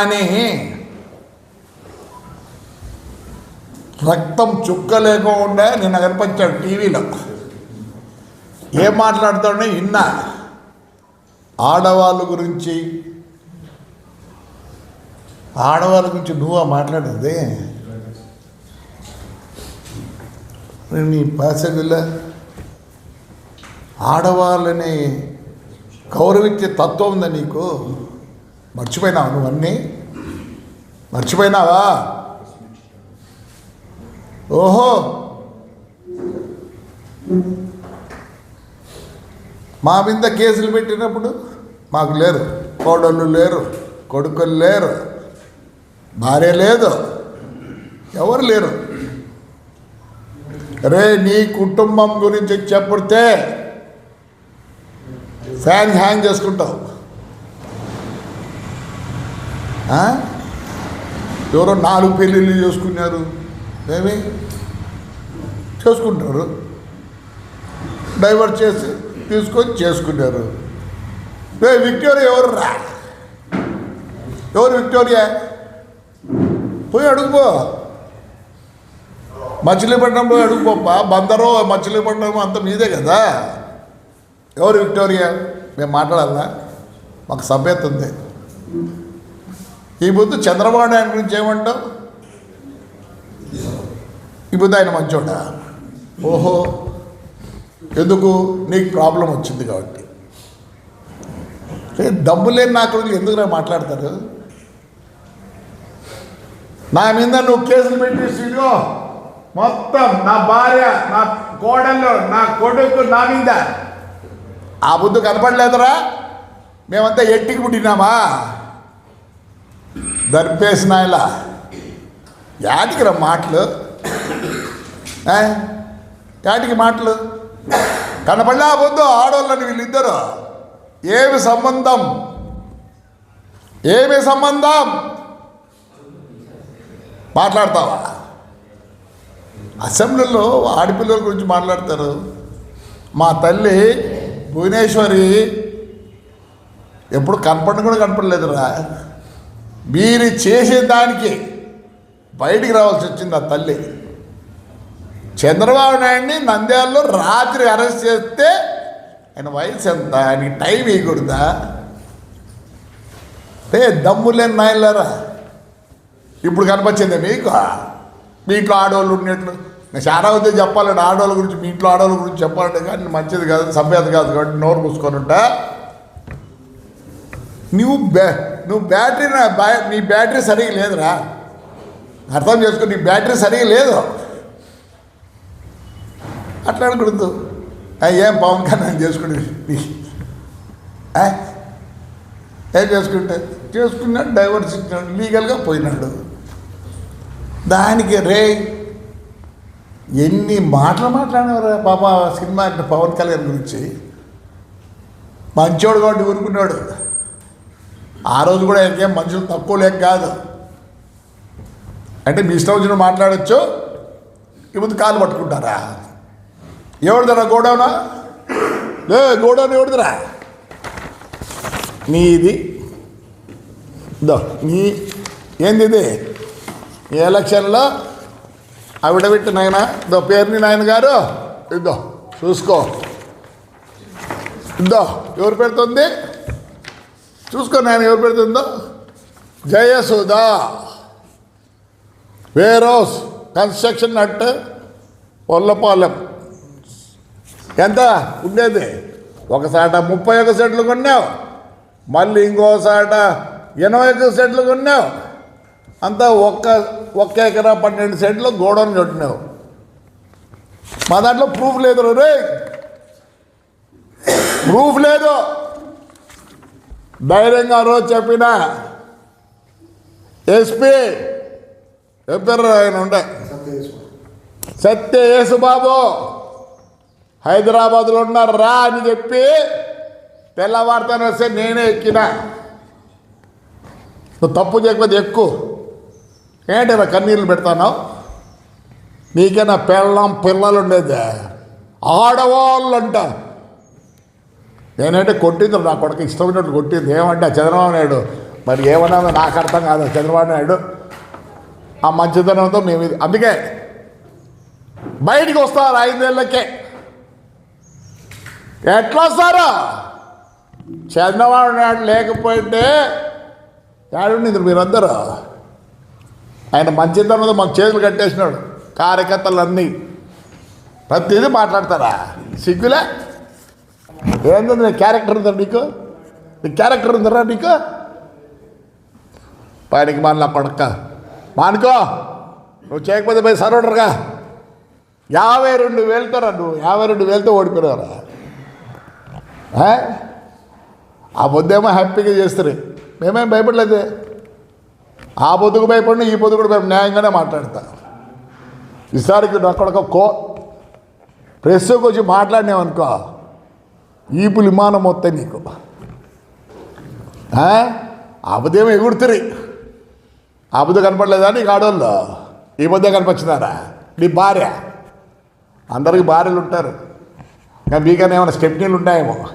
కానీ రక్తం చుక్క లేకుండా నిన్న కనిపించాడు టీవీలో. ఏం మాట్లాడుతాడో విన్నా. ఆడవాళ్ళ గురించి ఆడవాళ్ళ గురించి నువ్వా మాట్లాడేది? నీ పాసగుల ఆడవాళ్ళని గౌరవించే తత్వం ఉందా నీకు? మర్చిపోయినావా నువ్వన్నీ మర్చిపోయినావా? ఓహో! మా మీద కేసులు పెట్టినప్పుడు మాకు లేరు. కోడళ్ళు లేరు కొడుకులు లేరు భార్య లేదు ఎవరు లేరు. రే నీ కుటుంబం గురించి చెప్పితే ఫ్యాన్ హ్యాంగ్ చేసుకుంటావు. ఎవరో నాలుగు పెళ్ళిళ్ళు చేసుకున్నారు. ఏమి? చేసుకుంటారు. డైవర్ట్ చేసి తీసుకొని చేసుకున్నారు రే విక్టోరియా ఎవరు రా? ఎవరు విక్టోరియా? పోయి అడుగుపో. మచిలీపట్నం పోయి అడుగుపోప్పా బందరో మచిలీపట్నం అంత మీదే కదా. ఎవరు విక్టోరియా? మేము మాట్లాడాలా? మాకు సభ్యత ఉంది. ఈ బుద్ధు చంద్రబాబు నాయుడు గురించి ఏమంటావు? ఈ బుద్ధు ఆయన మంచోట ఓహో ఎందుకు? నీకు ప్రాబ్లం వచ్చింది కాబట్టి. ఏ డబ్బు లేని నా కొడుకులు ఎందుకురా మాట్లాడతారు? నా మీద నువ్వు కేసులు పెట్టేసిగో మొత్తం నా భార్య నా కోడళ్ళు నా కొడుకు నా మీద. ఆ బుద్ధు కనపడలేదురా? మేమంతా ఎట్టికి పుట్టినామా? దర్పేసిన ఇలా యాటికి రా మాటలు? యాటికి మాటలు? కనపడినా పొద్దు ఆడవాళ్ళని వీళ్ళిద్దరు. ఏమి సంబంధం? ఏమి సంబంధం? మాట్లాడతావా? అసెంబ్లీలో ఆడపిల్లల గురించి మాట్లాడతారు. మా తల్లి భువనేశ్వరి ఎప్పుడు కనపడిన కూడా కనపడలేదురా. మీరు చేసే దానికి బయటికి రావాల్సి వచ్చింది ఆ తల్లి. చంద్రబాబు నాయుడిని నంద్యాలలో రాత్రి అరెస్ట్ చేస్తే ఆయన వయసు ఎంత? ఆయనకి టైం వేయకూడదా ఏ దమ్ము లేని ఇప్పుడు కనిపించింది మీకు? మీ ఇంట్లో ఆడవాళ్ళు ఉన్నట్లు నేను చాలా వద్దే చెప్పాలంటే ఆడవాళ్ళ గురించి మీ ఇంట్లో ఆడవాళ్ళ గురించి చెప్పాలంటే కానీ మంచిది కాదు సభ్యత కాదు కాబట్టి నోరు మూసుకొని ఉంటా. నువ్వు బె నువ్వు బ్యాటరీ నా నీ బ్యాటరీ సరిగా లేదురా. అర్థం చేసుకో నీ బ్యాటరీ సరిగా లేదు. అట్లా అనకూడదు. ఏం పవన్ కళ్యాణ్ చేసుకుంటే ఆ? ఏం చేసుకుంటే? చేసుకున్నాడు డైవర్స్ ఇచ్చినాడు లీగల్గా పోయినాడు. దానికి రే ఎన్ని మాటలు మాట్లాడినవరా బాబా సినిమా అంటే పవన్ కళ్యాణ్ గురించి? మంచోడు కాబట్టి ఊరుకున్నాడు. ఆ రోజు కూడా ఇంకేం మనుషులు తక్కువ లేక కాదు. అంటే మీ ఇష్టం వచ్చిన మాట్లాడచ్చు? ఇప్పుడు కాలు పట్టుకుంటారా? ఎవరిదరా గోడౌనా? లే గోడౌన్ ఎవరిదిరా? నీది. దో నీ. ఏంది ఇది? ఈ ఎలక్షన్లో ఆవిడబెట్టి నాయన దో పేరుని నాయన గారు ఇద్దో చూసుకో. ఇద్దో ఎవరు పెడుతుంది? చూసుకో నాయన ఎవరు పెడుతుందో? జయసుధా వేరోస్ కన్స్ట్రక్షన్ అట్ పొల్లపాలెం ఎంత? ఉండేది. ఒకసాట ముప్పై ఒక సెట్లు కొన్నావు. మళ్ళీ ఇంకోసాట ఎనభై ఒక సెట్లు కొన్నావు. అంతా ఒక్క ఒక్క ఎకరా పన్నెండు సెంట్లు గోడౌన్ కట్టినావు. మా దాంట్లో ప్రూఫ్ లేదు రే ప్రూఫ్ లేదు. ధైర్యంగా రోజు చెప్పిన ఎస్పీ చెప్పారు ఆయన ఉండే. సత్య యేసుబాబు హైదరాబాద్లో ఉన్నారు. రా అని చెప్పి తెల్లవారుతాను వస్తే నేనే ఎక్కిన. నువ్వు తప్పు చేయకపోతే ఎక్కు. ఏంటి నా కన్నీళ్ళు పెడతాను? నీకే నా పిల్లం పిల్లలు ఉండేది ఆడవాళ్ళు అంట నేనంటే కొట్టింది నా కొడుకు ఇష్టమైనట్టు కొట్టింది. ఏమంటే చంద్రబాబు నాయుడు. మరి ఏమన్నా నాకు అర్థం కాదు చంద్రబాబు నాయుడు. ఆ మంచితనంతో మేము అందుకే బయటికి వస్తారు ఐదేళ్ళకే ఎట్లా వస్తారా? చంద్రబాబు నాయుడు లేకపోతే ఏడుండి మీరందరూ. ఆయన మంచితనంతో మాకు చేతులు కట్టేసినాడు. కార్యకర్తలన్నీ. ప్రతిదీ మాట్లాడతారా? సిగ్గులే? ఏంది నీ క్యారెక్టర్ ఉందా నీకు? నీ క్యారెక్టర్ ఉందరా నీకు? పైనకి మన కొడక మానుకో. నువ్వు చేయకపోతే పోయి సరౌండర్గా. యాభై రెండు వేలతోరా నువ్వు. యాభై రెండు వేలతో ఓడిపోయావురా ఆ? ఆ బొద్దేమో హ్యాపీగా చేస్తారు మేమేం భయపడలేదు. ఆ పొద్దుకు భయపడిన ఈ పొద్దు కూడా భయపడి న్యాయంగానే మాట్లాడతా. ఈసారికి నా కొడుకు కో ప్రెస్కి వచ్చి మాట్లాడినామనుకో ఈపులు విమానం వస్తాయి నీకు. ఆ? ఆ పొద్దేమో ఎగుడుతుంది ఆ కనపడలేదా నీకు ఆడవాళ్ళు ఈ మధ్య కనిపించినారా నీ భార్య. అందరికి భార్యలు ఉంటారు. కానీ మీకన్నా ఏమైనా స్టెప్నీలు ఉంటాయేమో